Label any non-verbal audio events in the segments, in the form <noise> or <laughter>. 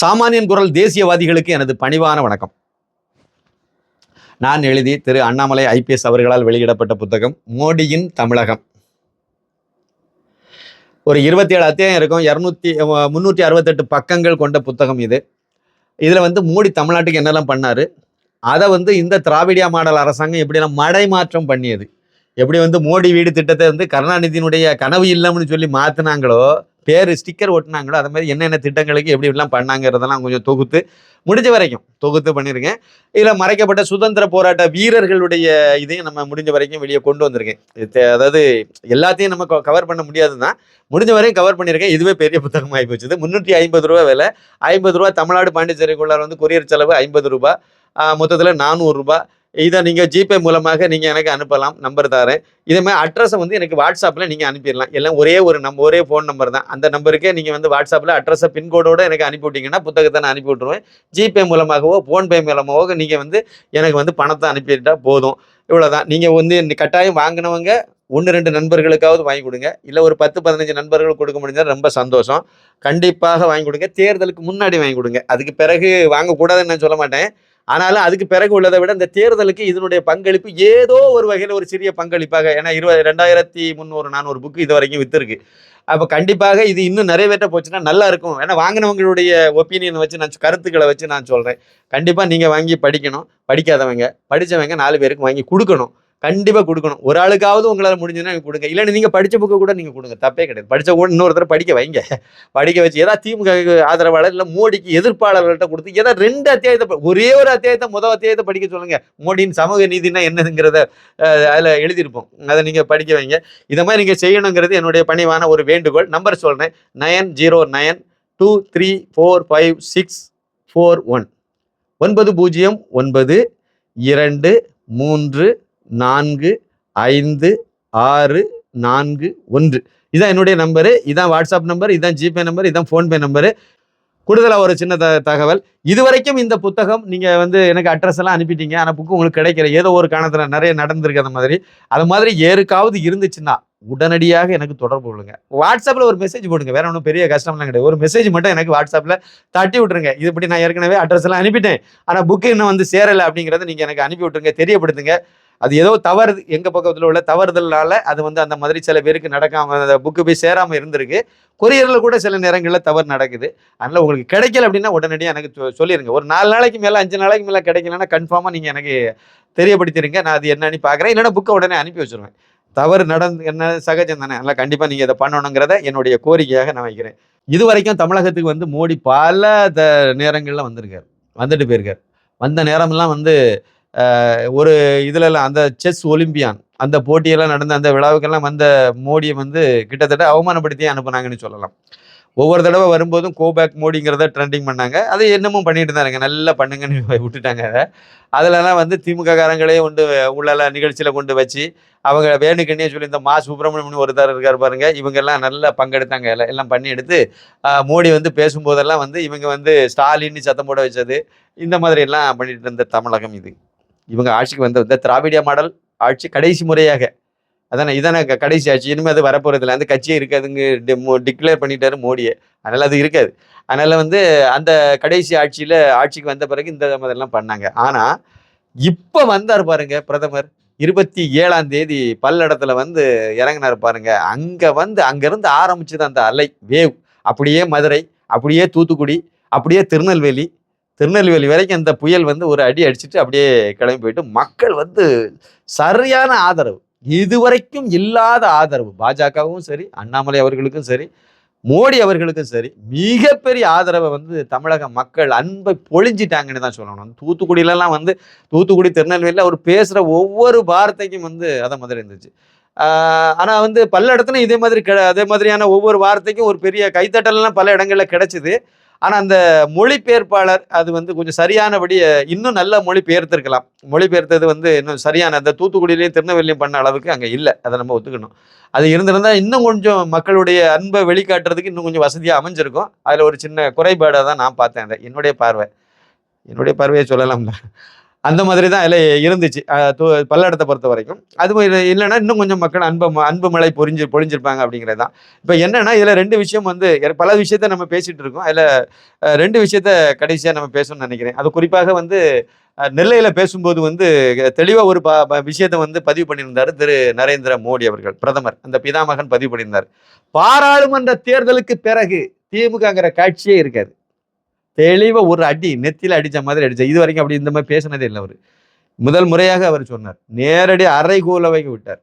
சாமானியன் குரல் தேசியவாதிகளுக்கு எனது பணிவான வணக்கம். நான் எழுதி திரு அண்ணாமலை ஐபிஎஸ் அவர்களால் வெளியிடப்பட்ட புத்தகம் மோடியின் தமிழகம். ஒரு இருபத்தி ஏழு அத்தியாயம் இருக்கும். இரநூத்தி முந்நூற்றி அறுபத்தெட்டு பக்கங்கள் கொண்ட புத்தகம் இது. இதில் வந்து மோடி தமிழ்நாட்டுக்கு என்னெல்லாம் பண்ணார்? அதை வந்து இந்த திராவிடியா மாடல் அரசாங்கம் எப்படின்னா மடை மாற்றம் பண்ணியது? எப்படி வந்து மோடி வீடு திட்டத்தை வந்து கருணாநிதியினுடைய கனவு இல்லம்னு சொல்லி மாற்றினாங்களோ பேர் ஸ்டிக்கர் ஒட்டினாங்களோ அது மாதிரி என்னென்ன திட்டங்களுக்கு எப்படி எப்படிலாம் பண்ணாங்கிறதெல்லாம் கொஞ்சம் தொகுத்து முடிஞ்ச வரைக்கும் தொகுத்து பண்ணியிருக்கேன் இதில் மறைக்கப்பட்ட சுதந்திர போராட்ட வீரர்களுடைய இதையும் நம்ம முடிஞ்ச வரைக்கும் வெளியே கொண்டு வந்திருக்கேன். இது அதாவது எல்லாத்தையும் நம்ம கவர் பண்ண முடியாது தான் முடிஞ்ச வரையும் கவர் பண்ணியிருக்கேன் இதுவே பெரிய புத்தகம் ஆகி போச்சுது முந்நூற்றி ஐம்பது ரூபா விலை. ஐம்பது ரூபா தமிழ்நாடு பாண்டிச்சேரிக்குள்ளார் வந்து கொரியர் செலவு ஐம்பது ரூபா. மொத்தத்தில் நானூறுரூபா இதை நீங்கள் ஜிபே மூலமாக நீங்கள் எனக்கு அனுப்பலாம் நம்பர் தரேன். இதே மாதிரி அட்ரஸை வந்து எனக்கு வாட்ஸ்அப்பில் நீங்கள் அனுப்பிடலாம். எல்லாம் ஒரே ஒரு நம்ப ஒரே ஃபோன் நம்பர் தான். அந்த நம்பருக்கே நீங்கள் வந்து வாட்ஸ்அப்பில் அட்ரஸை பின்கோடோடு எனக்கு அனுப்பிவிட்டிங்கன்னா புத்தகத்தை நான் அனுப்பி விட்ருவேன் ஜிபே மூலமாகவோ ஃபோன்பே மூலமாகவோ நீங்கள் வந்து எனக்கு வந்து பணத்தை அனுப்பிட்டால் போதும். இவ்வளோதான் நீங்கள் வந்து கட்டாயம் வாங்கினவங்க ஒன்று ரெண்டு நண்பர்களுக்காவது வாங்கி கொடுங்க. இல்லை ஒரு பத்து பதினஞ்சு நண்பர்கள் கொடுக்க முடிஞ்சால் ரொம்ப சந்தோஷம். கண்டிப்பாக வாங்கி கொடுங்க. தேர்தலுக்கு முன்னாடி வாங்கி கொடுங்க. அதுக்கு பிறகு வாங்கக்கூடாதுன்னு நான் சொல்ல மாட்டேன். ஆனாலும் அதுக்கு பிறகு உள்ளதை விட இந்த தேர்தலுக்கு இதனுடைய பங்களிப்பு ஏதோ ஒரு வகையில் ஒரு சிறிய பங்களிப்பாக ஏன்னா இருபது ரெண்டாயிரத்தி முந்நூறு நானூறு புக்கு இது வரைக்கும் விற்றுருக்கு அப்போ கண்டிப்பாக இது இன்னும் நிறைவேற்ற போச்சுன்னா நல்லா இருக்கும். ஏன்னா வாங்கினவங்களுடைய ஒப்பீனியன் வச்சு நான் கருத்துக்களை வச்சு நான் சொல்கிறேன் கண்டிப்பாக நீங்கள் வாங்கி படிக்கணும். படிக்காதவங்க படித்தவங்க நாலு பேருக்கு வாங்கி கொடுக்கணும். கண்டிப்பாக கொடுக்கணும். ஒரு ஆளுக்காவது உங்களால் முடிஞ்சதுன்னா கொடுங்க. இல்லைன்னு நீங்கள் படித்த புக்கு கூட நீங்கள் கொடுங்க. தப்பே கிடையாது. படித்த கூட இன்னொருத்தர் படிக்க வைங்க. படிக்க வச்சு ஏதாவது திமுக ஆதரவாளர் இல்லை மோடிக்கு எதிர்ப்பாளர்கள்ட்ட கொடுத்து ஏதாவது ரெண்டு அத்தியாயத்தை ஒரே ஒரு அத்தியாயத்தை முதல் அத்தியாயத்தை படிக்க சொல்லுங்க. மோடியின் சமூக நீதினா என்னதுங்கிறத அதில் எழுதியிருப்போம். அதை நீங்கள் படிக்க வைங்க. இதை மாதிரி நீங்கள் செய்யணுங்கிறது என்னுடைய பணிவான ஒரு வேண்டுகோள். நம்பர் சொல்கிறேன் nine zero nine two three four five six four one. ஒன்பது பூஜ்ஜியம் ஒன்பது இரண்டு மூன்று நான்கு ஐந்து ஆறு நான்கு ஒன்று. இதான் என்னுடைய நம்பரு இதான் வாட்ஸ்அப் நம்பர் இதான் ஜிபே நம்பர் இதான் ஃபோன்பே நம்பரு. கூடுதலாக ஒரு சின்ன த தகவல். இதுவரைக்கும் இந்த புத்தகம் நீங்கள் வந்து எனக்கு அட்ரஸ் எல்லாம் அனுப்பிட்டீங்க. ஆனால் புக்கு உங்களுக்கு கிடைக்கல. ஏதோ ஒரு காரணத்தில் நிறைய நடந்திருக்கு அந்த மாதிரி. அது மாதிரி ஏற்காவது இருந்துச்சுன்னா உடனடியாக எனக்கு தொடர்பு கொள்ளுங்க. வாட்ஸ்அப்பில் ஒரு மெசேஜ் போடுங்க. வேற ஒன்றும் பெரிய கஷ்டம்லாம் கிடையாது. ஒரு மெசேஜ் மட்டும் எனக்கு வாட்ஸ்அப்பில் தட்டி விட்டுருங்க. இது இப்படி நான் ஏற்கனவே அட்ரஸ் எல்லாம் அனுப்பிட்டேன். ஆனால் புக்கு இன்னும் வந்து சேரலை அப்படிங்கிறத நீங்கள் எனக்கு அனுப்பி விட்டுருங்க. தெரியப்படுத்துங்க. அது ஏதோ தவறு எங்கள் பக்கத்தில் உள்ள தவறுதல்னால அது வந்து அந்த மாதிரி சில பேருக்கு நடக்காம அந்த புக்கு போய் சேராமல் இருந்திருக்கு. கொரியரில் கூட சில நேரங்களில் தவறு நடக்குது. அதனால் உங்களுக்கு கிடைக்கல அப்படின்னா உடனடியாக எனக்கு சொல்லிடுங்க சொல்லிருங்க. ஒரு நாலு நாளைக்கு மேலே அஞ்சு நாளைக்கு மேலே கிடைக்கலன்னா கன்ஃபார்மாக நீங்கள் எனக்கு தெரியப்படுத்திடுங்க நான் அது என்னன்னு பார்க்குறேன் இல்லைன்னா புக்கை உடனே அனுப்பி வச்சிருவேன். தவறு நடந்து என்ன சகஜம் தானே? அதனால் கண்டிப்பாக நீங்கள் இதை பண்ணணுங்கிறத என்னுடைய கோரிக்கையாக நான் வைக்கிறேன். இது வரைக்கும் தமிழகத்துக்கு வந்து மோடி பல த நேரங்களில் வந்திருக்கார். வந்துட்டு போயிருக்கார். வந்த நேரமெல்லாம் வந்து ஒரு இதுலலாம் அந்த செஸ் ஒலிம்பியான் அந்த போட்டியெல்லாம் நடந்த அந்த விழாவுக்கெல்லாம் வந்த மோடியை வந்து கிட்டத்தட்ட அவமானப்படுத்தி அனுப்புனாங்கன்னு சொல்லலாம். ஒவ்வொரு தடவை வரும்போதும் கோபேக் மோடிங்கிறத ட்ரெண்டிங் பண்ணாங்க. அது என்னமும் பண்ணிட்டு இருந்தாருங்க நல்லா பண்ணுங்கன்னு <laughs> விட்டுட்டாங்க அதை. அதிலலாம் வந்து திமுக காரங்களே கொண்டு உள்ள நிகழ்ச்சியில் கொண்டு வச்சு அவங்க வேணுக்கண்ணே சொல்லி இந்த மா சுப்பிரமணியன் ஒருத்தர் இருக்கார் பாருங்க இவங்கெல்லாம் நல்லா பங்கெடுத்தாங்க. எல்லாம் எல்லாம் பண்ணி எடுத்து மோடி வந்து பேசும்போதெல்லாம் வந்து இவங்க வந்து ஸ்டாலின்னு சத்தம் போட வச்சது. இந்த மாதிரி எல்லாம் பண்ணிட்டு இருந்த தமிழகம் இது. இவங்க ஆட்சிக்கு வந்த இந்த திராவிடிய மாடல் ஆட்சி கடைசி முறையாக. அதானே இதானே கடைசி ஆட்சி. இனிமேல் அது வரப்போகிறதில்ல அந்த கட்சியே இருக்காதுங்க டிக்ளேர் பண்ணிட்டாரு மோடியை. அதனால் அது இருக்காது. அதனால் வந்து அந்த கடைசி ஆட்சியில் ஆட்சிக்கு வந்த பிறகு இந்த மாதிரிலாம் பண்ணாங்க. ஆனால் இப்போ வந்தார் பாருங்க பிரதமர். இருபத்தி ஏழாம் தேதி பல்லடத்தில் வந்து இறங்கினார் பாருங்க. அங்கே வந்து அங்கேருந்து ஆரம்பிச்சது அந்த அலை வேவ். அப்படியே மதுரை அப்படியே தூத்துக்குடி அப்படியே திருநெல்வேலி திருநெல்வேலி வரைக்கும் அந்த புயல் வந்து ஒரு அடி அடிச்சுட்டு அப்படியே கிளம்பி போயிட்டு மக்கள் வந்து சரியான ஆதரவு. இதுவரைக்கும் இல்லாத ஆதரவு. பாஜகவும் சரி அண்ணாமலை அவர்களுக்கும் சரி மோடி அவர்களுக்கும் சரி மிகப்பெரிய ஆதரவை வந்து தமிழக மக்கள் அன்பை பொழிஞ்சிட்டாங்கன்னு தான் சொல்லணும். தூத்துக்குடியிலலாம் வந்து தூத்துக்குடி திருநெல்வேலியில் அவர் பேசுகிற ஒவ்வொரு வார்த்தைக்கும் வந்து அதை மாதிரி இருந்துச்சு. ஆனால் வந்து பல இடத்துல இதே மாதிரி கெ அதே மாதிரியான ஒவ்வொரு வார்த்தைக்கும் ஒரு பெரிய கைத்தட்டல்லாம் பல இடங்களில் கிடச்சிது. ஆனால் அந்த மொழிபெயர்ப்பாளர் அது வந்து கொஞ்சம் சரியானபடி இன்னும் நல்ல மொழிபெயர்த்திருக்கலாம். மொழிபெயர்த்தது வந்து இன்னும் சரியான அந்த தூத்துக்குடியிலையும் திருநெல்வேலியும் பண்ண அளவுக்கு அங்கே இல்லை. அதை நம்ம ஒத்துக்கணும். அது இருந்திருந்தால் இன்னும் கொஞ்சம் மக்களுடைய அன்பை வெளிக்காட்டுறதுக்கு இன்னும் கொஞ்சம் வசதியாக அமைஞ்சிருக்கும். அதில் ஒரு சின்ன குறைபாடாக தான் நான் பார்த்தேன் அதை. என்னுடைய பார்வை. என்னுடைய பார்வையை சொல்லலாம்ல? அந்த மாதிரி தான் அதில் இருந்துச்சு. பல்லடத்தை பொறுத்த வரைக்கும். அது இல்லைன்னா இன்னும் கொஞ்சம் மக்கள் அன்பு அன்பு மழை பொறிஞ்சு பொழிஞ்சிருப்பாங்க அப்படிங்கிறது தான் இப்போ என்னென்னா இதில் ரெண்டு விஷயம் வந்து பல விஷயத்த நம்ம பேசிகிட்டு இருக்கோம். அதில் ரெண்டு விஷயத்த கடைசியாக நம்ம பேசணும்னு நினைக்கிறேன். அது குறிப்பாக வந்து நெல்லையில் பேசும்போது வந்து தெளிவாக ஒரு ப- விஷயத்தை வந்து பதிவு பண்ணியிருந்தார் திரு நரேந்திர மோடி அவர்கள் பிரதமர். அந்த பிதாமகன் பதிவு பண்ணியிருந்தார். பாராளுமன்ற தேர்தலுக்கு பிறகு திமுகங்கிற காட்சியே இருக்காது. தெளிவாக ஒரு அடி நெத்தியில் அடித்த மாதிரி அடிச்ச. இது வரைக்கும் அப்படி இந்த மாதிரி பேசினதே இல்லை அவர். முதல் முறையாக அவர் சொன்னார். நேரடி வைக்க விட்டார்.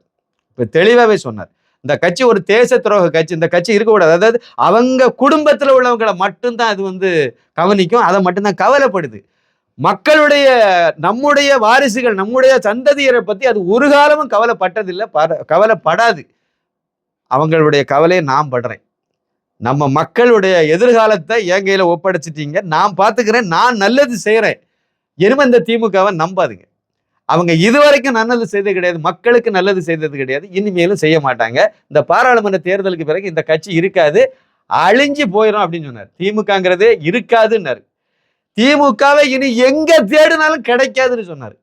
இப்போ தெளிவாகவே சொன்னார். இந்த கட்சி ஒரு தேச துரோக கட்சி. இந்த கட்சி இருக்கக்கூடாது. அதாவது அவங்க குடும்பத்தில் உள்ளவங்களை மட்டும்தான் அது வந்து கவனிக்கும். அதை மட்டும்தான் கவலைப்படுது. மக்களுடைய நம்முடைய வாரிசுகள் நம்முடைய சந்ததியரை பற்றி அது ஒரு காலமும் கவலைப்பட்டதில்லை. பட- கவலைப்படாது. அவங்களுடைய கவலையை நான் படுறேன். நம்ம மக்களுடைய எதிர்காலத்தை என் கையில் ஒப்படைச்சிட்டீங்க. நான் பார்த்துக்கிறேன் நான் நல்லது செய்கிறேன் இனிமே இந்த திமுகவை நம்பாதுங்க. அவங்க இதுவரைக்கும் நல்லது செய்தது கிடையாது மக்களுக்கு நல்லது செய்தது கிடையாது இனிமேலும் செய்ய மாட்டாங்க. இந்த பாராளுமன்ற தேர்தலுக்கு பிறகு இந்த கட்சி இருக்காது அழிஞ்சு போயிடும் அப்படின்னு சொன்னார். திமுகங்கிறதே இருக்காதுன்னாரு. திமுகவை இனி எங்க தேடினாலும் கிடைக்காதுன்னு சொன்னார்.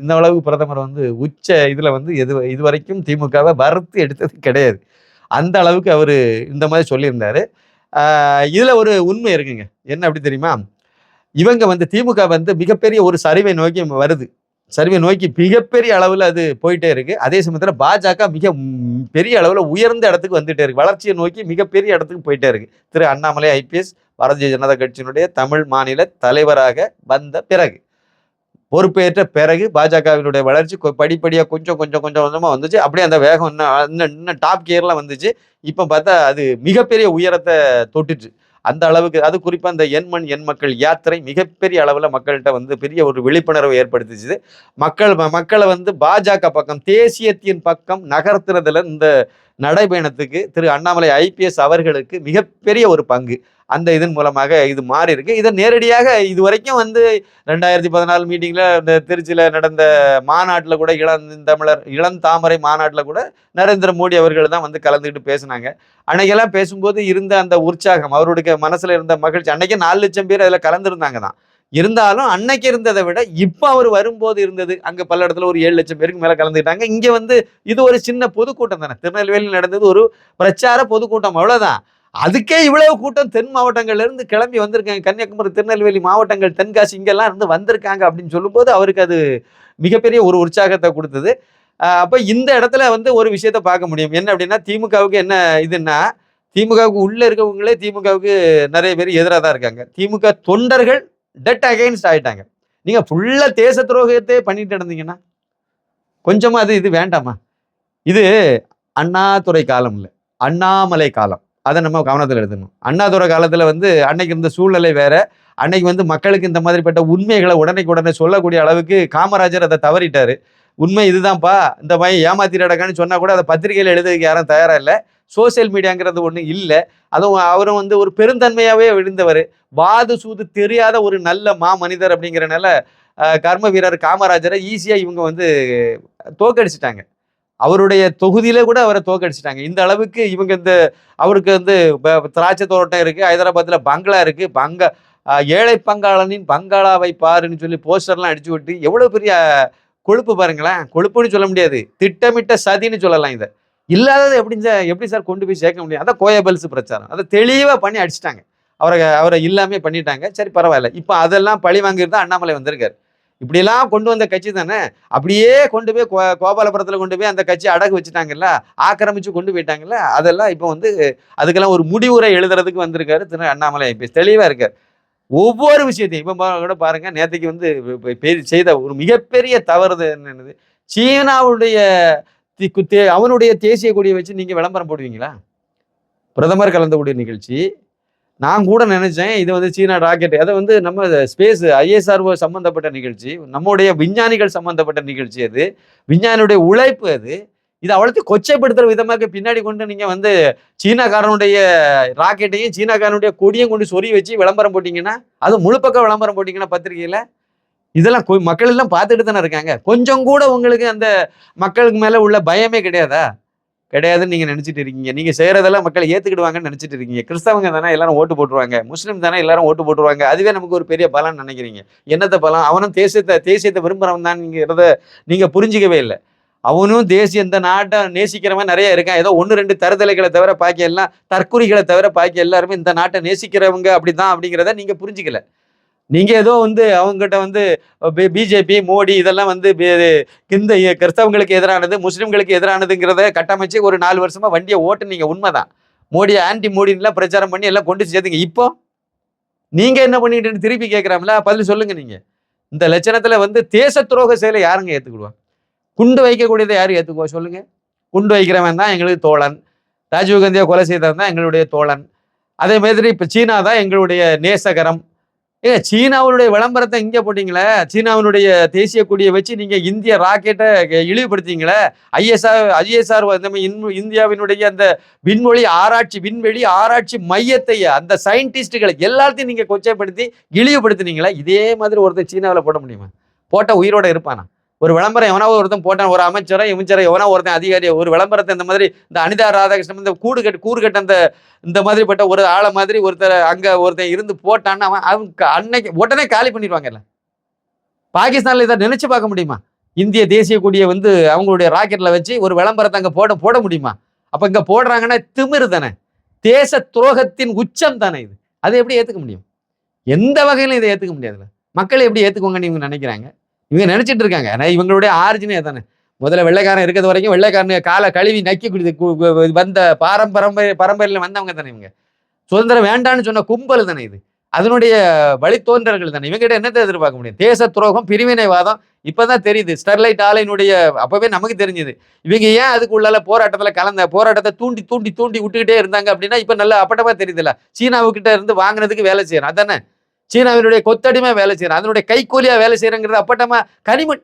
இந்த அளவுக்கு பிரதமர் வந்து உச்ச இதுல வந்து எது இதுவரைக்கும் திமுகவை வறுத்து எடுத்தது கிடையாது. அந்த அளவுக்கு அவர் இந்த மாதிரி சொல்லியிருந்தார். இதில் ஒரு உண்மை இருக்குங்க. என்ன அப்படி தெரியுமா? இவங்க வந்து திமுக வந்து மிகப்பெரிய ஒரு சரிவை நோக்கி வருது. சரிவை நோக்கி மிகப்பெரிய அளவில் அது போயிட்டே இருக்குது அதே சமயத்தில் பாஜக மிக பெரிய அளவில் உயர்ந்த இடத்துக்கு வந்துட்டே இருக்குது வளர்ச்சியை நோக்கி மிகப்பெரிய இடத்துக்கு போயிட்டே இருக்குது திரு அண்ணாமலை ஐபிஎஸ் பாரதிய ஜனதா கட்சியினுடைய தமிழ் மாநில தலைவராக வந்த பிறகு. பொறுப்பேற்ற பிறகு பாஜகவினுடைய வளர்ச்சி படிப்படியாக கொஞ்சம் கொஞ்சம் கொஞ்சம் கொஞ்சமாக வந்துச்சு. அப்படியே அந்த வேகம் இன்னும் இன்னும் இன்னும் டாப் கியர்ல வந்துச்சு. இப்போ பார்த்தா அது மிகப்பெரிய உயரத்தை தொட்டுச்சு. அந்த அளவுக்கு அது குறிப்பாக அந்த எண்மண் எண் மக்கள் யாத்திரை மிகப்பெரிய அளவில் மக்கள்கிட்ட வந்து பெரிய ஒரு விழிப்புணர்வை ஏற்படுத்திச்சு. மக்கள் மக்களை வந்து பாஜக பக்கம் தேசியத்தின் பக்கம் நகர்த்துறதுல இந்த நடைபயணத்துக்கு திரு அண்ணாமலை ஐபிஎஸ் அவர்களுக்கு மிகப்பெரிய ஒரு பங்கு. அந்த இதன் மூலமாக இது மாறி இருக்கு. இதை நேரடியாக இது வரைக்கும் வந்து ரெண்டாயிரத்தி பதினாலு மீட்டிங்ல இந்த திருச்சியில நடந்த மாநாட்டில் கூட இளந்தமிழர் இளந்தாமரை மாநாட்டில் கூட நரேந்திர மோடி அவர்கள் தான் வந்து கலந்துக்கிட்டு பேசினாங்க. அன்னைக்கெல்லாம் பேசும்போது இருந்த அந்த உற்சாகம் அவருடைய மனசுல இருந்த மகிழ்ச்சி அன்னைக்கு நாலு லட்சம் பேர் அதில் கலந்துருந்தாங்க தான். இருந்தாலும் அன்னைக்கு இருந்ததை விட இப்போ அவர் வரும்போது இருந்தது. அங்கே பல இடத்துல ஒரு ஏழு லட்சம் பேருக்கு மேலே கலந்துக்கிட்டாங்க. இங்கே வந்து இது ஒரு சின்ன பொதுக்கூட்டம் தானே. திருநெல்வேலியில் நடந்தது ஒரு பிரச்சார பொதுக்கூட்டம் அவ்வளோதான் அதுக்கே இவ்வளவு கூட்டம் தென் மாவட்டங்கள்லேருந்து கிளம்பி வந்திருக்காங்க. கன்னியாகுமரி திருநெல்வேலி மாவட்டங்கள் தென்காசி இங்கெல்லாம் இருந்து வந்திருக்காங்க அப்படின்னு சொல்லும்போது அவருக்கு அது மிகப்பெரிய ஒரு உற்சாகத்தை கொடுத்தது. அப்போ இந்த இடத்துல வந்து ஒரு விஷயத்த பார்க்க முடியும். என்ன அப்படின்னா திமுகவுக்கு என்ன இதுன்னா திமுகவுக்கு உள்ளே இருக்கவங்களே திமுகவுக்கு நிறைய பேர் எதிராக தான் இருக்காங்க. திமுக தொண்டர்கள் டெட் அகைன்ஸ்ட் ஆயிட்டாங்க. நீங்க ஃபுல்லா தேச துரோகத்தை பண்ணிட்டு இருந்தீங்கன்னா கொஞ்சமா அது இது வேண்டாமா? இது அண்ணாதுரை காலம் இல்லை. அண்ணாமலை காலம். அதை நம்ம கவனத்தில் எடுத்துக்கணும். அண்ணாதுரை காலத்துல வந்து அன்னைக்கு இருந்த சூழ்நிலை வேற. அன்னைக்கு வந்து மக்களுக்கு இந்த மாதிரிப்பட்ட உண்மைகளை உடனே உடனே சொல்லக்கூடிய அளவுக்கு காமராஜர் அதை தவறிட்டாரு. உண்மை இதுதான்ப்பா. இந்த மாதிரி ஏமாத்திரடக்கான்னு சொன்னா கூட அதை பத்திரிகையில் எழுதுறதுக்கு யாரும் தயாரா இல்லை. சோசியல் மீடியாங்கிறது ஒன்று இல்லை. அதுவும் அவரும் வந்து ஒரு பெருந்தன்மையாகவே விழுந்தவர் வாது சூது தெரியாத ஒரு நல்ல மா மனிதர் அப்படிங்கிறனால கர்ம வீரர் காமராஜரை ஈஸியாக இவங்க வந்து தோக்கடிச்சிட்டாங்க. அவருடைய தொகுதியில கூட அவரை தோக்கடிச்சிட்டாங்க. இந்த அளவுக்கு இவங்க இந்த அவருக்கு வந்து ப- திராட்சை தோட்டம் இருக்கு ஹைதராபாத்தில் பங்களா இருக்கு. பங்க ஏழை பங்காளனின் பங்களாவை பாருன்னு சொல்லி போஸ்டர்லாம் அடிச்சு விட்டு எவ்வளோ பெரிய கொழுப்பு பாருங்களேன். கொழுப்புன்னு சொல்ல முடியாது. திட்டமிட்ட சதின்னு சொல்லலாம் இதை. இல்லாததை எப்படி சார் எப்படி சார் கொண்டு போய் சேர்க்க முடியும்? அதான் கோயபல்ஸ் பிரச்சாரம். அதை தெளிவாக பண்ணி அடிச்சிட்டாங்க. அவரை அவரை இல்லாமே பண்ணிட்டாங்க. சரி பரவாயில்ல. இப்போ அதெல்லாம் பழி வாங்கிட்டு தான் அண்ணாமலை வந்திருக்காரு. இப்படியெல்லாம் கொண்டு வந்த கட்சி தானே? அப்படியே கொண்டு போய் கோ கோபாலபுரத்தில் கொண்டு போய் அந்த கட்சி அடகு வச்சுட்டாங்கல்ல? ஆக்கிரமிச்சு கொண்டு போயிட்டாங்கல்ல? அதெல்லாம் இப்போ வந்து அதுக்கெல்லாம் ஒரு முடிவுரை எழுதுறதுக்கு வந்திருக்காரு திரு அண்ணாமலை. இப்போ தெளிவாக இருக்கார். ஒவ்வொரு விஷயத்தையும் இப்போ கூட பாருங்கள் நேற்றுக்கு வந்து செய்த ஒரு மிகப்பெரிய தவறு என்னது? சீனாவுடைய அவனுடைய தேசிய கொடியை வச்சு நீங்கள் விளம்பரம் போடுவீங்களா? பிரதமர் கலந்தக்கூடிய நிகழ்ச்சி. நான் கூட நினைச்சேன் இது வந்து சீனா ராக்கெட் அதை வந்து நம்ம ஸ்பேஸ் ஐஎஸ்ஆர்ஓ சம்மந்தப்பட்ட நிகழ்ச்சி நம்முடைய விஞ்ஞானிகள் சம்மந்தப்பட்ட நிகழ்ச்சி அது விஞ்ஞானியுடைய உழைப்பு அது. இது அவ்வளோத்தி கொச்சைப்படுத்துகிற விதமாக பின்னாடி கொண்டு நீங்கள் வந்து சீனாக்காரனுடைய ராக்கெட்டையும் சீனாக்காரனுடைய கொடியும் கொண்டு சொறி வச்சு விளம்பரம் போட்டிங்கன்னா அது முழு பக்கம் விளம்பரம் போட்டிங்கன்னா பத்திரிகையில் இதெல்லாம் கொ- மக்கள் எல்லாம் பார்த்துட்டு தானே இருக்காங்க. கொஞ்சம் கூட உங்களுக்கு அந்த மக்களுக்கு மேலே உள்ள பயமே கிடையாதா? கிடையாதுன்னு நீங்கள் நினச்சிட்டு இருக்கீங்க. நீங்கள் செய்கிறதெல்லாம் மக்கள் ஏற்றுக்கிடுவாங்கன்னு நினச்சிட்டு இருக்கீங்க. கிறிஸ்தவங்க தானே எல்லாரும் ஓட்டு போட்டுருவாங்க. முஸ்லீம் தானே எல்லாரும் ஓட்டு போட்டுருவாங்க. அதுவே நமக்கு ஒரு பெரிய பலன் நினைக்கிறீங்க. என்னத்த பலம்? அவனும் தேசியத்தை தேசியத்தை விரும்புகிறவன் தான்ங்கிறத நீங்கள் புரிஞ்சிக்கவே இல்லை. அவனும் தேசிய இந்த நாட்டை நேசிக்கிறவன் நிறைய இருக்கான். ஏதோ ஒன்று ரெண்டு தருதலைகளை தவிர பாக்கி எல்லாம் தற்குறிகளை தவிர பாக்கி எல்லாருமே இந்த நாட்டை நேசிக்கிறவங்க அப்படிதான் அப்படிங்கிறத நீங்கள் புரிஞ்சிக்கல. நீங்கள் ஏதோ வந்து அவங்ககிட்ட வந்து பிஜேபி மோடி இதெல்லாம் வந்து இந்த கிறிஸ்தவங்களுக்கு எதிரானது முஸ்லீம்களுக்கு எதிரானதுங்கிறத கட்டமைச்சு ஒரு நாலு வருஷமாக வண்டியை ஓட்டுனீங்க. உண்மைதான். மோடி ஆன்டி மோடின்லாம் பிரச்சாரம் பண்ணி எல்லாம் கொண்டு சேர்த்துங்க. இப்போ நீங்கள் என்ன பண்ணிட்டு திருப்பி கேட்கறாங்களா பதில் சொல்லுங்கள் நீங்கள் இந்த லட்சணத்தில் வந்து தேச துரோக செயலை யாருங்க ஏத்துக்கிடுவா? குண்டு வைக்கக்கூடியதை யார் ஏற்றுக்குவா சொல்லுங்கள் குண்டு வைக்கிறவன் தான் எங்களுக்கு தோழன். ராஜீவ் காந்தியை கொலை செய்தவன் தான் எங்களுடைய தோழன். அதே மாதிரி இப்போ சீனா தான் எங்களுடைய நேசகரம். ஏங்க சீனாவுடைய விளம்பரத்தை இங்கே போட்டிங்களே? சீனாவினுடைய தேசிய கொடியை வச்சு நீங்கள் இந்திய ராக்கெட்டை இழிவுபடுத்திங்களே? ஐஎஸ்ஆர் ஐஎஸ்ஆர் இந்தியாவினுடைய அந்த விண்வெளி ஆராய்ச்சி விண்வெளி ஆராய்ச்சி மையத்தை அந்த சயின்டிஸ்டுகளை எல்லாத்தையும் நீங்கள் கொச்சைப்படுத்தி இழிவுபடுத்தினீங்களே? இதே மாதிரி ஒருத்தர் சீனாவில் போட முடியுமா? போட்டால் உயிரோட இருப்பானா? ஒரு விளம்பரம் எவனா ஒருத்தன் போட்டான் ஒரு அமைச்சரை இமைச்சரை எவனா ஒருத்தன் அதிகாரி ஒரு விளம்பரத்தை இந்த மாதிரி இந்த அனிதா ராதாகிருஷ்ணன் இந்த கூடு கட்டு கூறு கட்ட அந்த இந்த மாதிரிப்பட்ட ஒரு ஆளை மாதிரி ஒருத்தர் அங்க ஒருத்தன் இருந்து போட்டான்னு அவன் அவன் அன்னைக்கு உடனே காலி பண்ணிடுவாங்கல்ல? பாகிஸ்தான்ல இதை நினைச்சு பார்க்க முடியுமா? இந்திய தேசிய கொடியை வந்து அவங்களுடைய ராக்கெட்ல வச்சு ஒரு விளம்பரத்தை அங்கே போட போட முடியுமா? அப்போ இங்கே போடுறாங்கன்னா திமிரு தானே. தேச துரோகத்தின் உச்சம் தானே இது. அதை எப்படி ஏத்துக்க முடியும்? எந்த வகையிலும் இதை ஏத்துக்க முடியாதுல்ல. மக்கள் எப்படி ஏத்துக்குவாங்கன்னு இவங்க நினைக்கிறாங்க? இவங்க நினைச்சிட்டு இருக்காங்க. ஆனா இவங்களுடைய ஆரிஜினே தானே. முதல்ல வெள்ளைக்காரன் இருக்கிறது வரைக்கும் வெள்ளைக்காரன் காலை கழுவி நக்கி குடி கு- வந்த பாரம்பரம்பரை பரம்பரையில் வந்தவங்க தானே இவங்க. சுதந்திரம் வேண்டான்னு சொன்ன கும்பல் தானே இது. அதனுடைய வழித்தோன்றல்கள் தானே. இவங்ககிட்ட என்னத்தை எதிர்பார்க்க முடியும்? தேச துரோகம் பிரிவினைவாதம் இப்போதான் தெரியுது. ஸ்டெர்லைட் ஆலையினுடைய அப்பவே நமக்கு தெரிஞ்சது. இவங்க ஏன் அதுக்குள்ளால போராட்டத்தில் கலந்த போராட்டத்தை தூண்டி தூண்டி தூண்டி விட்டுக்கிட்டே இருந்தாங்க அப்படின்னா இப்போ நல்ல அப்பட்டமா தெரியுதுல்ல. சீனாவுக்கிட்ட இருந்து வாங்கினதுக்கு வேலை செய்யறோம் அதானே? சீனாவினுடைய கொத்தடிமை வேலை செய்கிறேன் அதனுடைய கைக்கூலியா வேலை செய்யறங்கிறது அப்பட்டமா கனிமண்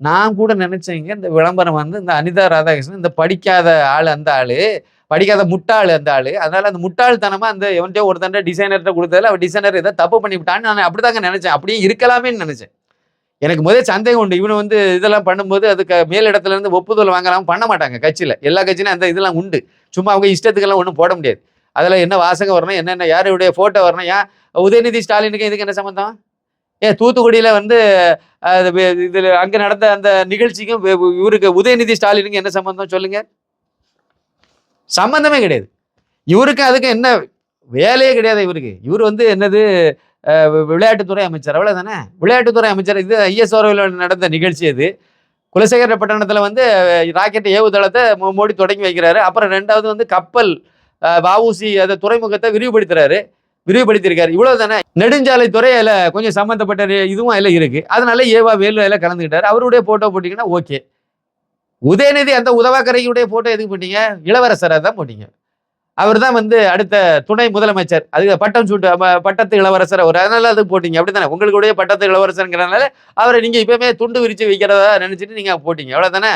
நான் கூட நினைச்சேங்க இந்த விளம்பரம் வந்து இந்த அனிதா ராதாகிருஷ்ணன் இந்த படிக்காத ஆள் அந்த ஆளு படிக்காத முட்டாள் அந்த ஆளு. அதனால அந்த முட்டாள்தனமா அந்த எவன்ட்டோ ஒருத்தன் டிசைனர்கிட்ட கொடுத்ததுல அவன் டிசைனர் ஏதாவது தப்பு பண்ணி விட்டான்னு நான் அப்படிதாங்க நினைச்சேன். அப்படியே இருக்கலாமேன்னு நினைச்சேன். எனக்கு முதல் சந்தேகம் உண்டு. இவனு வந்து இதெல்லாம் பண்ணும்போது அதுக்கு மேல் இடத்துல இருந்து ஒப்புதல் வாங்கலாம் பண்ண மாட்டாங்க கட்சியில. எல்லா கட்சியிலும் அந்த இதெல்லாம் உண்டு. சும்மா அவங்க இஷ்டத்துக்கெல்லாம் ஒன்றும் போட முடியாது. அதில் என்ன வாசகம் வரணும் என்னென்ன யாருடைய ஃபோட்டோ வரணும் ஏன்? உதயநிதி ஸ்டாலினுக்கு இதுக்கு என்ன சம்மந்தம் ஏன் தூத்துக்குடியில் வந்து அது அங்கே நடந்த அந்த நிகழ்ச்சிக்கும் இவருக்கு உதயநிதி ஸ்டாலினுக்கு என்ன சம்மந்தம் சொல்லுங்கள் சம்மந்தமே கிடையாது. இவருக்கு அதுக்கு என்ன வேலையே கிடையாது இவருக்கு. இவர் வந்து என்னது விளையாட்டுத்துறை அமைச்சர் அவ்வளவுதானே? விளையாட்டுத்துறை அமைச்சர் இது ஐஎஸ்ஆர்ஓவில் நடந்த நிகழ்ச்சி அது. குலசேகர பட்டணத்தில் வந்து ராக்கெட் ஏவுதளத்தை மோடி தொடங்கி வைக்கிறாரு. அப்புறம் ரெண்டாவது வந்து கப்பல் வஉசி அதை துறைமுகத்தை விரிவுபடுத்துறாரு. விரிவுபடுத்தியிருக்காரு. இவ்வளவு தானே நெடுஞ்சாலை துறையில கொஞ்சம் சம்மந்தப்பட்ட இதுவும் அதில் இருக்கு. அதனால ஏவா வேலு அதில் கலந்துக்கிட்டாரு. அவருடைய போட்டோ போட்டீங்கன்னா ஓகே உதயநிதி அந்த உதவாக்கரையுடைய போட்டோ எதுக்கு போட்டீங்க? இளவரசரை தான் போட்டீங்க. அவர் தான் வந்து அடுத்த துணை முதலமைச்சர். அது பட்டம் சூட்டு பட்டத்து இளவரசர் அவர். அதனால அது போட்டீங்க. அப்படித்தானே? உங்களுடைய பட்டத்து இளவரசருங்கிறனால அவரை நீங்க இப்பவுமே துண்டு விரிச்சு வைக்கிறதா நினச்சிட்டு நீங்க போட்டீங்க. அவ்வளவுதானே?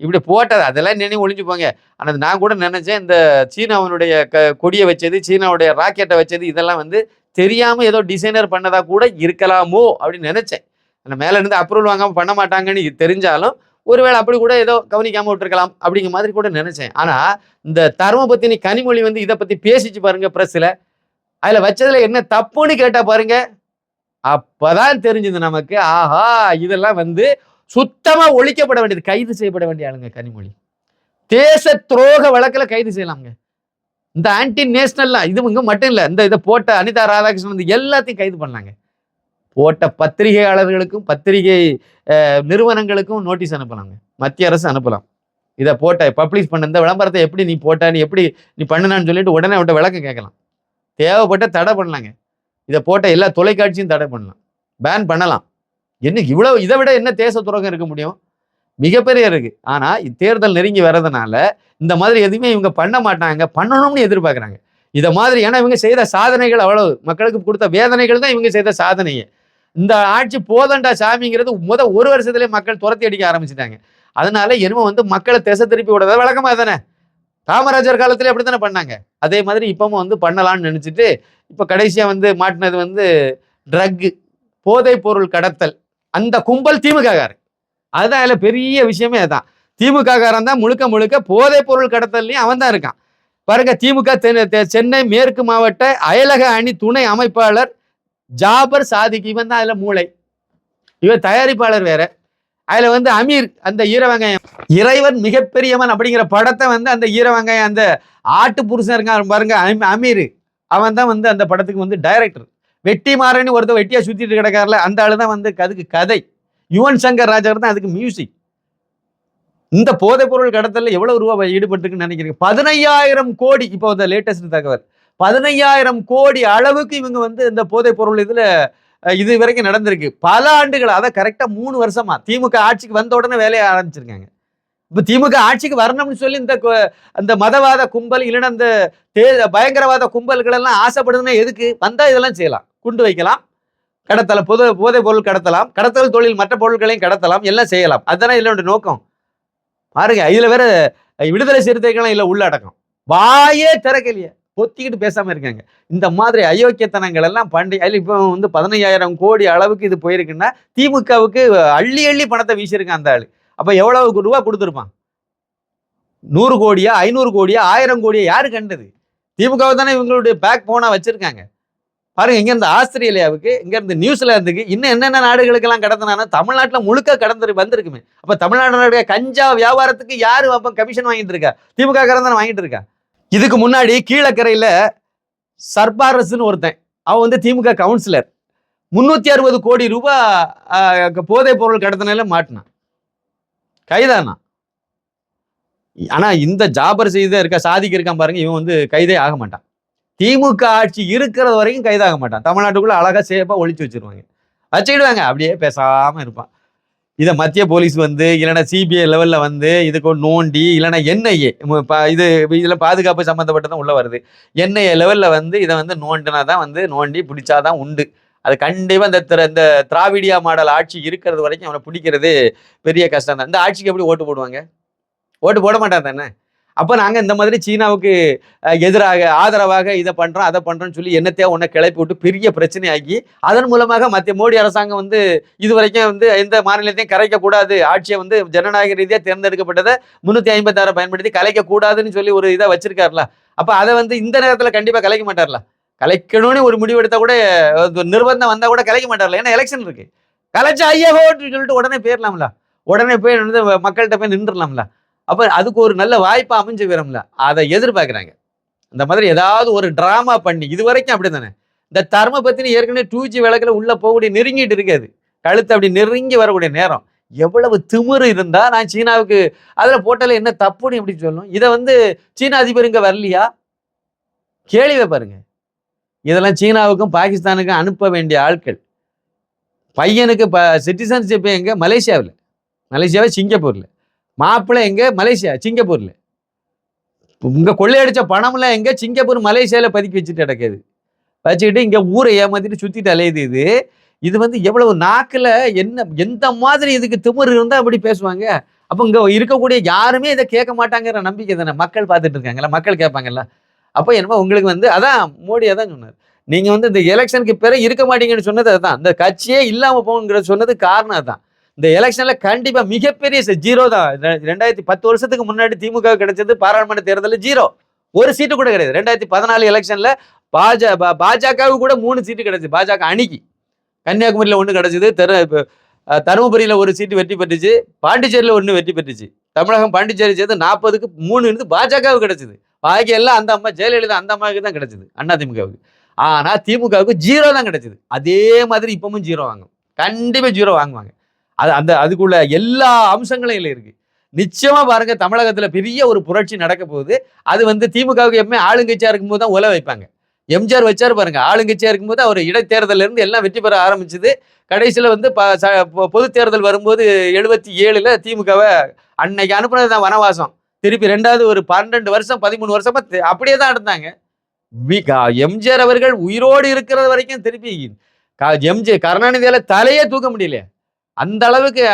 இப்படி போட்டது அதெல்லாம் நினைவு ஒழிஞ்சு போங்க. ஆனால் நான் கூட நினைச்சேன் இந்த சீனாவனுடைய க கொடியை வச்சது சீனாவுடைய ராக்கெட்டை வச்சது இதெல்லாம் வந்து தெரியாமல் ஏதோ டிசைனர் பண்ணதாக கூட இருக்கலாமோ அப்படின்னு நினைச்சேன். அந்த மேலே இருந்து அப்ரூவல் வாங்காமல் பண்ண மாட்டாங்கன்னு தெரிஞ்சாலும் ஒருவேளை அப்படி கூட ஏதோ கவனிக்காமல் விட்டுருக்கலாம் அப்படிங்கிற மாதிரி கூட நினைச்சேன். ஆனால் இந்த தர்மபத்தினி கனிமொழி வந்து இதை பற்றி பேசிச்சு பாருங்க ப்ரெஸ்ஸில் அதில் வச்சதில் என்ன தப்புன்னு கேட்டால் பாருங்க. அப்போதான் தெரிஞ்சது நமக்கு ஆஹா இதெல்லாம் வந்து சுத்தமா ஒழிக்கப்பட வேண்டியது கைது செய்யப்பட வேண்டிய ஆளுங்க கனிமொழி. தேச துரோக வழக்கில் கைது செய்யலாம்ங்க. இந்த ஆன்டி நேஷனல்லாம் இது இங்க மட்டும் இல்லை இந்த இதை போட்ட அனிதா ராதாகிருஷ்ணன் வந்து எல்லாத்தையும் கைது பண்ணாங்க. போட்ட பத்திரிகையாளர்களுக்கும் பத்திரிகை நிறுவனங்களுக்கும் நோட்டீஸ் அனுப்பலாங்க. மத்திய அரசு அனுப்பலாம். இதை போட்ட பப்ளிஷ் பண்ண இந்த விளம்பரத்தை எப்படி நீ போட்ட நீ எப்படி நீ பண்ணுனான்னு சொல்லிட்டு உடனே அவட்ட விளக்கம் கேட்கலாம். தேவைப்பட்ட தடை பண்ணலாங்க. இதை போட்ட எல்லா தொலைக்காட்சியும் தடை பண்ணலாம். பேன் பண்ணலாம். என்ன இவ்வளவு இதை விட என்ன தேச துரோகம் இருக்க முடியும்? மிகப்பெரிய இருக்கு. ஆனா தேர்தல் நெருங்கி வர்றதுனால இந்த மாதிரி எதுவுமே இவங்க பண்ண மாட்டாங்க. பண்ணணும்னு எதிர்பார்க்குறாங்க. இதை மாதிரி ஏன்னா இவங்க செய்த சாதனைகள் அவ்வளவு. மக்களுக்கு கொடுத்த வேதனைகள் தான் இவங்க செய்த சாதனையே. இந்த ஆட்சி போதண்டா சாமிங்கிறது முத ஒரு வருஷத்துலேயே மக்கள் துரத்தி அடிக்க ஆரம்பிச்சிட்டாங்க. அதனால என்னமோ வந்து மக்களை திசை திருப்பி விடுறது வழக்கமாக தானே? காமராஜர் காலத்துல அப்படித்தானே பண்ணாங்க. அதே மாதிரி இப்பவும் வந்து பண்ணலாம்னு நினச்சிட்டு இப்போ கடைசியாக வந்து மாட்டினது வந்து ட்ரக்கு போதைப் பொருள் கடத்தல். அந்த கும்பல் திமுககார் அதுதான் அதில் பெரிய விஷயமே அதான். திமுககாரன் தான் முழுக்க முழுக்க போதைப் பொருள் கடத்தல்லையும் அவன் தான் இருக்கான். பாருங்க திமுக தென்- சென்னை மேற்கு மாவட்ட அயலக அணி துணை அமைப்பாளர் ஜாபர் சாதிக் இவன் தான் அதில் மூளை. இவன் தயாரிப்பாளர் வேற. அதில் வந்து அமீர் அந்த ஈரவங்காயம். இறைவன் மிகப்பெரியவன் அப்படிங்கிற படத்தை வந்து அந்த ஈரவங்காயம் அந்த ஆட்டு புருஷன் இருக்கான் பாருங்க அமீர். அவன் தான் வந்து அந்த படத்துக்கு வந்து டைரக்டர் வெட்டிமாறன்னு ஒருத்தர் வெட்டியா சுத்திட்டு கிடக்காருல அந்த ஆளு தான் வந்து அதுக்கு கதை. யுவன் சங்கர் ராஜா தான் அதுக்கு மியூசிக் இந்த போதைப் பொருள் கடத்தல எவ்வளவு ரூபா ஈடுபட்டுருக்குன்னு நினைக்கிறீங்க? பதினையாயிரம் கோடி இப்போ இந்த லேட்டஸ்ட் தகவல். பதினையாயிரம் கோடி அளவுக்கு இவங்க வந்து இந்த போதைப் பொருள் இதுல இது வரைக்கும் நடந்திருக்கு. பல ஆண்டுகள் அதை கரெக்டாக மூணு வருஷமா திமுக ஆட்சிக்கு வந்த உடனே வேலையை ஆரம்பிச்சிருக்காங்க. இப்போ திமுக ஆட்சிக்கு வரணும்னு சொல்லி இந்த அந்த மதவாத கும்பல் இல்லைன்னா அந்த தே பயங்கரவாத கும்பல்களெல்லாம் ஆசைப்படுதுன்னா எதுக்கு? வந்தால் இதெல்லாம் செய்யலாம். குண்டு வைக்கலாம் கடத்தல பொது போதைப் பொருள் கடத்தலாம் கடத்தல் தொழில் மற்ற பொருட்களையும் கடத்தலாம் எல்லாம் செய்யலாம். அதுதானே இதோட நோக்கம். பாருங்க இதில் வேற விடுதலை சிறுத்தைகளும் இல்லை உள்ளடக்கம் வாயே திறக்கலையே. பொத்திக்கிட்டு பேசாமல் இருக்காங்க. இந்த மாதிரி அயோக்கியத்தனங்கள் எல்லாம் பண்டி அதில் இப்போ வந்து பதினையாயிரம் கோடி அளவுக்கு இது போயிருக்குன்னா திமுகவுக்கு அள்ளி அள்ளி பணத்தை வீசியிருக்கான் அந்த ஆள். அப்போ எவ்வளவு ரூபா கொடுத்துருப்பான்? நூறு கோடியா ஐநூறு கோடியா ஆயிரம் கோடியா யாரு கண்டது? திமுகவை தானே இவங்களுடைய பேக் போனாக வச்சுருக்காங்க. பாருங்க இங்க இருந்து ஆஸ்திரேலியாவுக்கு இங்க இருந்து நியூசிலாந்துக்கு இன்னும் என்னென்ன நாடுகளுக்கெல்லாம் கடத்தினானா தமிழ்நாட்டுல முழுக்க கடந்து வந்திருக்குமே. அப்ப தமிழ்நாடுடைய கஞ்சா வியாபாரத்துக்கு யாரு அப்போ கமிஷன் வாங்கிட்டு இருக்கா? திமுக காரன் வாங்கிட்டு இருக்கா? இதுக்கு முன்னாடி கீழக்கரையில சர்பாரஸ்னு ஒருத்தன் அவன் வந்து திமுக கவுன்சிலர் முன்னூத்தி அறுபது கோடி ரூபாய் போதைப் பொருள் கடத்தினால மாட்டினான். கைதானா? ஆனா இந்த ஜாபர் செய்த இருக்க சாதிக்கு இருக்கான் பாருங்க இவன் வந்து கைதே ஆக மாட்டான். திமுக ஆட்சி இருக்கிறது வரைக்கும் கைதாக மாட்டான். தமிழ்நாட்டுக்குள்ள அழகா சேஃபா ஒழிச்சு வச்சிருவாங்க. வச்சுக்கிடுவாங்க. அப்படியே பேசாம இருப்பான். இதை மத்திய போலீஸ் வந்து இல்லைன்னா சிபிஐ லெவல்ல வந்து இதுக்கு நோண்டி இல்லைன்னா என்ஐஏ இது இதுல பாதுகாப்பு சம்மந்தப்பட்டதான் உள்ள வருது. என்ஐஏ லெவல்ல வந்து இதை வந்து நோண்டினா தான் வந்து நோண்டி பிடிச்சாதான் உண்டு. அது கண்டிப்பாக இந்த திர- இந்த திராவிடியா மாடல் ஆட்சி இருக்கிறது வரைக்கும் அவனை பிடிக்கிறது பெரிய கஷ்டம் தான் இந்த ஆட்சிக்கு எப்படி ஓட்டு போடுவாங்க? ஓட்டு போட மாட்டான் தானே? அப்போ நாங்கள் இந்த மாதிரி சீனாவுக்கு எதிராக ஆதரவாக இதை பண்ணுறோம் அதை பண்ணுறோன்னு சொல்லி என்னத்தையோ ஒன்றை கிளப்பி விட்டு பெரிய பிரச்சனையாகி அதன் மூலமாக மத்திய மோடி அரசாங்கம் வந்து இது வரைக்கும் வந்து எந்த மாநிலத்தையும் கரைக்கக்கூடாது ஆட்சியை வந்து ஜனநாயக ரீதியாக தேர்ந்தெடுக்கப்பட்டதை முந்நூற்றி ஐம்பத்தாறு பயன்படுத்தி கலைக்கக்கூடாதுன்னு சொல்லி ஒரு இதை வச்சிருக்காருல. அப்போ அதை வந்து இந்த நேரத்தில் கண்டிப்பாக கலைக்க மாட்டார்ல. கலைக்கணும்னு ஒரு முடிவு கூட ஒரு நிர்பந்தம் வந்தால் கூட கலைக்க மாட்டார்ல. ஏன்னா எலெக்ஷன் இருக்குது கலைச்சா ஐயோன்னு சொல்லிட்டு உடனே போயிடலாம்ல உடனே போய் வந்து மக்கள்கிட்ட போய் நின்றுடலாம்ல. அப்ப அதுக்கு ஒரு நல்ல வாய்ப்பு அமைஞ்சு வரும்ல. அதை எதிர்பார்க்குறாங்க. இந்த மாதிரி ஏதாவது ஒரு டிராமா பண்ணி இது வரைக்கும் அப்படிதானே? இந்த தர்ம பத்தினி ஏற்கனவே டூ ஜி விளக்குல உள்ள போகக்கூடிய நெருங்கிட்டு இருக்காது கழுத்து அப்படி நெருங்கி வரக்கூடிய நேரம். எவ்வளவு திமிரு இருந்தா நான் சீனாவுக்கு அதுல போட்டல என்ன தப்புன்னு எப்படி சொல்லணும் இதை வந்து சீன அதிபர் இங்க வரலையா? கேள்வி பாருங்க. இதெல்லாம் சீனாவுக்கும் பாகிஸ்தானுக்கும் அனுப்ப வேண்டிய ஆட்கள். பையனுக்கு ப சிட்டிசன்ஷிப் எங்க? மலேசியாவில். மலேசியாவே? சிங்கப்பூர்ல. மாப்பிள்ளை எங்க? மலேசியா சிங்கப்பூர்ல. இங்க கொள்ளையடிச்ச பணம்லாம் எங்க? சிங்கப்பூர் மலேசியால பதுக்கி வச்சுட்டு கிடக்குது. வச்சுக்கிட்டு இங்க ஊரை ஏமாத்திட்டு சுத்திட்டு அலையுது இது. இது வந்து எவ்வளவு நாக்கில் என்ன எந்த மாதிரி இதுக்கு திமிர் இருந்தால் அப்படி பேசுவாங்க? அப்போ இங்கே இருக்கக்கூடிய யாருமே இதை கேட்க மாட்டாங்கிற நம்பிக்கை தானே? மக்கள் பார்த்துட்டு இருக்காங்கல்ல மக்கள் கேட்பாங்கல்ல. அப்போ என்னமோ உங்களுக்கு வந்து அதான் மோடி அதான் சொன்னார். நீங்கள் வந்து இந்த எலெக்ஷனுக்கு பிறகு இருக்க மாட்டீங்கன்னு சொன்னது அதுதான் இந்த கட்சியே இல்லாமல் போகுங்கிற சொன்னது காரணம் அதுதான் இந்த எலெக்ஷன்ல கண்டிப்பா மிகப்பெரிய ஜீரோ தான். ரெண்டாயிரத்தி பத்து வருஷத்துக்கு முன்னாடி திமுக கிடைச்சது பாராளுமன்ற தேர்தலில் ஜீரோ ஒரு சீட்டு கூட கிடையாது. ரெண்டாயிரத்தி பதினாலு எலெக்ஷன்ல பாஜ பாஜகவுக்கு கூட மூணு சீட்டு கிடைச்சது. பாஜக அணிக்கு. கன்னியாகுமரியில ஒன்று கிடைச்சது. தெரு தருமபுரியில் தருமபுரியில ஒரு சீட்டு வெற்றி பெற்றுச்சு. பாண்டிச்சேரியில ஒன்று வெற்றி பெற்றுச்சு. தமிழகம் பாண்டிச்சேரி சேர்த்து நாற்பதுக்கு மூணு இருந்து பாஜகவுக்கு கிடைச்சது. பாக்கி எல்லாம் அந்த அம்மா ஜெயலலிதா அந்த அம்மாவுக்கு தான் கிடைச்சது. அண்ணா திமுகவுக்கு. ஆனால் திமுகவுக்கு ஜீரோ தான் கிடைச்சது. அதே மாதிரி இப்பவும் ஜீரோ வாங்கும். கண்டிப்பாக ஜீரோ வாங்குவாங்க. அது அந்த அதுக்குள்ள எல்லா அம்சங்களும் இதுல இருக்கு. நிச்சயமா பாருங்க தமிழகத்துல பெரிய ஒரு புரட்சி நடக்க போகுது. அது வந்து திமுகவுக்கு எப்பவுமே ஆளுங்கட்சியா இருக்கும்போது தான் உல வைப்பாங்க. எம்ஜிஆர் வச்சாரு பாருங்க ஆளுங்கட்சியா இருக்கும்போது அவர் இடைத்தேர்தல இருந்து எல்லாம் வெற்றி பெற ஆரம்பிச்சது. கடைசியில வந்து ப- ச- பொது தேர்தல் வரும்போது எழுபத்தி ஏழுல திமுகவை அன்னைக்கு அனுப்புனது தான் வனவாசம். திருப்பி ரெண்டாவது ஒரு பன்னெண்டு வருஷம் பதிமூணு வருஷமா அப்படியே தான் இருந்தாங்க. எம்ஜிஆர் அவர்கள் உயிரோடு இருக்கிறது வரைக்கும் திருப்பி க- எம்ஜி கருணாநிதியால தலையே தூக்க முடியலையே. அந்த அளவுக்கு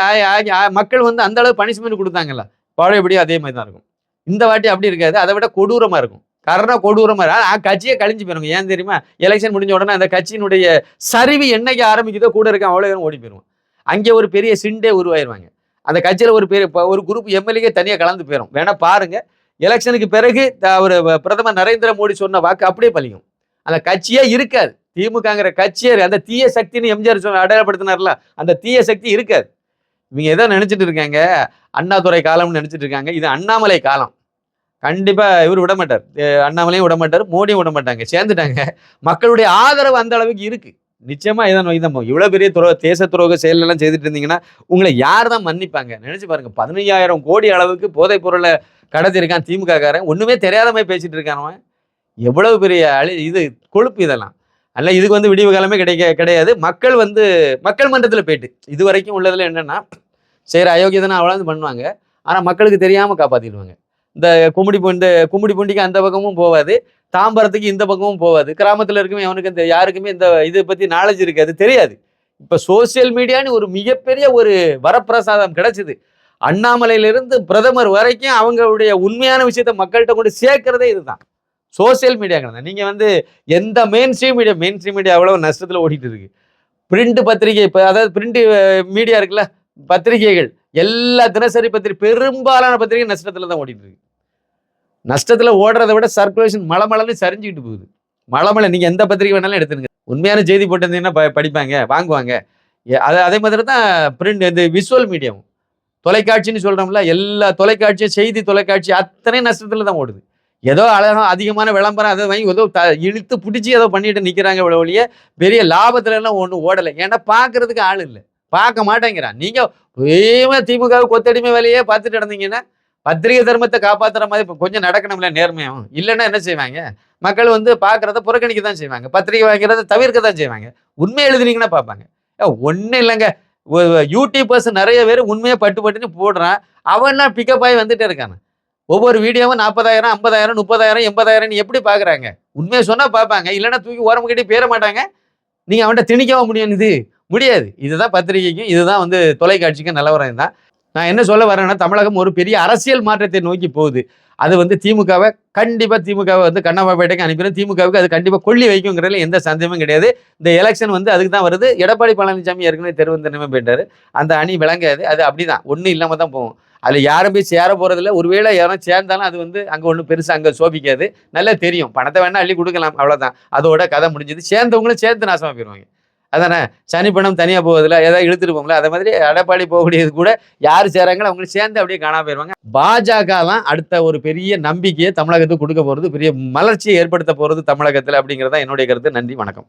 மக்கள் வந்து அந்த அளவு பனிஷ்மெண்ட் கொடுத்தாங்கல்ல. பழையபடியும் அதே மாதிரி தான் இருக்கும். இந்த வாட்டி அப்படி இருக்காது. அதை விட கொடூரமா இருக்கும். காரணம் கொடூரமா இருக்கும் கழிஞ்சு போயிருங்க ஏன் தெரியுமா? எலெக்ஷன் முடிஞ்ச உடனே அந்த கட்சியினுடைய சரிவு என்னைக்கு ஆரம்பிக்குதோ கூட இருக்க அவ்வளோ நேரம் ஓடி போயிருவோம் அங்கே ஒரு பெரிய சிண்டே உருவாயிருவாங்க. அந்த கட்சியில் ஒரு பெரிய இப்போ ஒரு குரூப் எம்எல்ஏ தனியாக கலந்து போயிடும் வேணா பாருங்க. எலெக்ஷனுக்கு பிறகு த- ஒரு பிரதமர் நரேந்திர மோடி சொன்ன வாக்கு அப்படியே பலிக்கும் அந்த கட்சியே இருக்காது. திமுகங்கிற கட்சியே அந்த தீய சக்தின்னு எம்ஜிஆர் சொன்ன அடையாளப்படுத்தினார்ல அந்த தீய சக்தி இருக்காது. இவங்க எதோ நினைச்சிட்டு இருக்காங்க? அண்ணாதுரை காலம்னு நினைச்சிட்டு இருக்காங்க. இது அண்ணாமலை காலம். கண்டிப்பா இவர் விட மாட்டார். அண்ணாமலையும் விட மாட்டார் மோடியும் விட மாட்டாங்க. சேர்ந்துட்டாங்க. மக்களுடைய ஆதரவு அந்த அளவுக்கு இருக்கு. நிச்சயமா இதான் நோய் தான் இவ்வளவு பெரிய துரோ தேச துரோக செயல் எல்லாம் செய்துட்டு இருந்தீங்கன்னா உங்களை யார் தான் மன்னிப்பாங்க? நினைச்சு பாருங்க. பதினையாயிரம் கோடி அளவுக்கு போதைப் பொருளை கடத்திருக்கான் திமுக காரன் ஒண்ணுமே தெரியாத மாதிரி பேசிட்டு இருக்கானவன் எவ்வளவு பெரிய அழி இது கொழுப்பு இதெல்லாம். அல்ல இதுக்கு வந்து விடிவு காலமே கிடைக்க கிடையாது. மக்கள் வந்து மக்கள் மன்றத்தில் போயிட்டு இது வரைக்கும் உள்ளதில் என்னென்னா செய்கிற அயோக்கியதனை அவ்வளோ பண்ணுவாங்க. ஆனால் மக்களுக்கு தெரியாமல் காப்பாற்றிடுவாங்க இந்த கும்மிடி இந்த கும்மிடி பூண்டிக்கு அந்த பக்கமும் போகாது தாம்பரத்துக்கு இந்த பக்கமும் போகாது கிராமத்தில் இருக்குமே அவனுக்கு இந்த யாருக்குமே இந்த இதை பற்றி நாலேஜ் இருக்காது தெரியாது. இப்போ சோசியல் மீடியான்னு ஒரு மிகப்பெரிய ஒரு வரப்பிரசாதம் கிடைச்சிது. அண்ணாமலையிலிருந்து பிரதமர் வரைக்கும் அவங்களுடைய உண்மையான விஷயத்த மக்கள்கிட்ட கொண்டு சேர்க்கிறதே இதுதான். சோசியல் மீடியாங்கிறத நீங்கள் வந்து எந்த mainstream media mainstream media அவ்வளோ நஷ்டத்தில் ஓடிட்டு இருக்கு பிரிண்ட் பத்திரிகை இப்போ அதாவது பிரிண்ட் மீடியா இருக்குல்ல பத்திரிகைகள் எல்லா தினசரி பத்திரிகை பெரும்பாலான பத்திரிகை நஷ்டத்தில் தான் ஓடிட்டு இருக்கு நஷ்டத்தில் ஓடுறதை விட சர்க்குலேஷன் மலை மலைன்னு சரிஞ்சுக்கிட்டு போகுது. மலை மலை நீங்கள் எந்த பத்திரிகை வேணாலும் எடுத்துருங்க உண்மையான செய்தி போட்டிருந்தீங்கன்னா ப படிப்பாங்க வாங்குவாங்க. அது அதே மாதிரி தான் பிரிண்ட் இந்த விஷுவல் மீடியம் தொலைக்காட்சின்னு சொல்கிறோம்ல எல்லா தொலைக்காட்சியும் செய்தி தொலைக்காட்சி அத்தனை நஷ்டத்தில் தான் ஓடுது. ஏதோ அழகா அதிகமான விளம்பரம் அதை வாங்கி ஏதோ த இழுத்து பிடிச்சி ஏதோ பண்ணிட்டு நிற்கிறாங்க ஒழிய பெரிய லாபத்துலலாம் ஒன்றும் ஓடலை. ஏன்னா பார்க்கறதுக்கு ஆள் இல்லை. பார்க்க மாட்டேங்கிறான். நீங்கள் வேகமா திமுக கொத்தடிமை வேலையே பார்த்துட்டு இருந்தீங்கன்னா பத்திரிகை தர்மத்தை காப்பாத்துற மாதிரி இப்போ கொஞ்சம் நடக்கணும்ல நேர்மையும் இல்லைன்னா என்ன செய்வாங்க? மக்கள் வந்து பார்க்குறத புறக்கணிக்க தான் செய்வாங்க. பத்திரிகை வாங்கிறத தவிர்க்க தான் செய்வாங்க. உண்மை எழுதுனீங்கன்னா பார்ப்பாங்க. ஒன்றும் இல்லைங்க. யூடியூபர்ஸ் நிறைய பேர் உண்மையை பட்டு பட்டுன்னு போடுறான். அவன்லாம் பிக்கப் ஆகி வந்துட்டே இருக்கானு. ஒவ்வொரு வீடியோவும் நாற்பதாயிரம் ஐம்பதாயிரம் முப்பதாயிரம் எண்பதாயிரம் எப்படி பார்க்குறாங்க உண்மையை சொன்னால் பார்ப்பாங்க இல்லைன்னா தூக்கி ஓரம் கட்டி பேர மாட்டாங்க. நீங்கள் அவன்கிட்ட திணிக்கவும் முடியும் இது. முடியாது. இதுதான் பத்திரிகைக்கும் இதுதான் வந்து தொலைக்காட்சிக்கும் நிலவரம் தான் நான் என்ன சொல்ல வரேன்னா தமிழகம் ஒரு பெரிய அரசியல் மாற்றத்தை நோக்கி போகுது. அது வந்து திமுகவை கண்டிப்பாக திமுகவை வந்து கண்ணாபாப்பேட்டைக்கு அனுப்பிடும். திமுகவுக்கு அது கண்டிப்பாக கொள்ளி வைக்குங்கிறதுல எந்த சந்தேகமும் கிடையாது. இந்த எலெக்ஷன் வந்து அதுக்கு தான் வருது. எடப்பாடி பழனிசாமி ஏற்கனவே தெருவந்தனமே போயிட்டாரு. அந்த அணி விளங்காது. அது அப்படிதான். ஒன்றும் இல்லாமல் தான் போகும். அதில் யாரும் போய் சேர போகிறதில்ல ஒருவேளை யாரும் சேர்ந்தாலும் அது வந்து அங்கே ஒன்றும் பெருசாக அங்கே சோபிக்காது. நல்லா தெரியும். பணத்தை வேணால் அள்ளி கொடுக்கலாம். அவ்வளோதான் அதோட கதை முடிஞ்சது. சேர்ந்தவங்களும் சேர்ந்து நாசமாக போயிடுவாங்க அதானே? சனி பணம் தனியாக போவதில்ல. ஏதாவது இழுத்துட்டு போங்களா அதே மாதிரி எடப்பாடி போகக்கூடியது கூட யார் சேராங்களோ அவங்களும் சேர்ந்து அப்படியே காணாம போயிடுவாங்க பாஜகலாம் அடுத்த ஒரு பெரிய நம்பிக்கையை தமிழகத்துக்கு கொடுக்க போகிறது பெரிய மலர்ச்சியை ஏற்படுத்த போகிறது தமிழகத்தில் அப்படிங்கிறது தான் என்னுடைய கருத்து. நன்றி. வணக்கம்.